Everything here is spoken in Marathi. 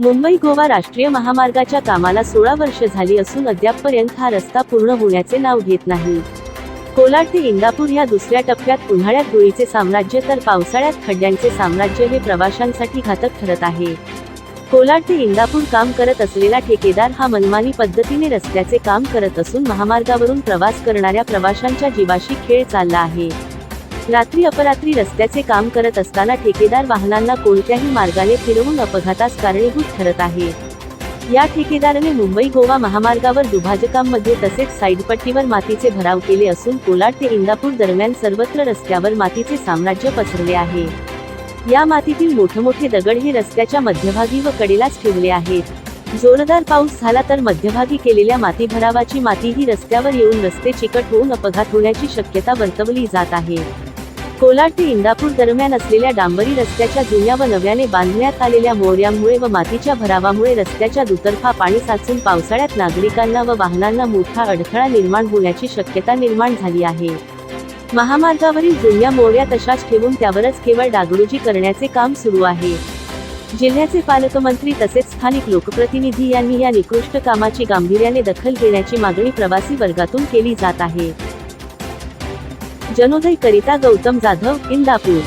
मुंबई गोवा राष्ट्रीय महामार्गाच्या कामाला सोळा वर्ष झाली असून अद्यापपर्यंत हा रस्ता पूर्ण होण्याचे नाव घेत नाही. कोलाड ते इंदापूर या दुसऱ्या टप्प्यात उन्हाळ्यात धुळीचे साम्राज्य तर पावसाळ्यात खड्ड्यांचे साम्राज्य हे प्रवाशांसाठी घातक ठरत आहे. कोलाड ते इंदापूर काम करत असलेला ठेकेदार हा मनमानी पद्धतीने रस्त्याचे काम करत असून महामार्गावरून प्रवास करणाऱ्या प्रवाशांच्या जीवाशी खेळ चालला आहे. रात्री अपरात्री रस्त्याचे काम करत असताना ठेकेदार वाहनांना कोणत्याही मार्गाने फिरवून अपघातास कारणीभूत ठरत आहे. या ठेकेदाराने मुंबई गोवा महामार्गावर दुभाजकांमध्ये तसेच साईडपट्टीवर मातीचे भराव केले असून कोलाड ते इंदापूर दरम्यान सर्वत्र रस्त्यावर मातीचे साम्राज्य पसरले आहे. या मातीतील मोठमोठे दगड हे रस्त्याच्या मध्यभागी व कडेलाच ठेवले आहेत. जोरदार पाऊस झाला तर मध्यभागी केलेल्या माती भरावाची माती ही रस्त्यावर येऊन रस्ते चिकट होऊन अपघात होण्याची शक्यता वर्तवली जात आहे. कोलाड ते इंदापूर दरम्यान असलेल्या डांबरी रस्त्याच्या जुन्या व नव्याने बांधण्यात आलेल्या मोर्यांमुळे व मातीच्या भरावामुळे रस्त्याच्या दुतर्फा पाणी साचून पावसाळ्यात नागरिकांना व वाहनांना मोठा अडथळा निर्माण होण्याची शक्यता निर्माण झाली आहे. महामार्गावरील जुन्या मोर्या तशाच ठेवून त्यावरच केवळ डागडुजी करण्याचे काम सुरू आहे. जिल्ह्याचे पालकमंत्री तसेच स्थानिक लोकप्रतिनिधी यांनी या निकृष्ट कामाची गांभीर्याने दखल घेण्याची मागणी प्रवासी वर्गातून केली जात आहे. जनोदय करिता गौतम जाधव इंदापूर.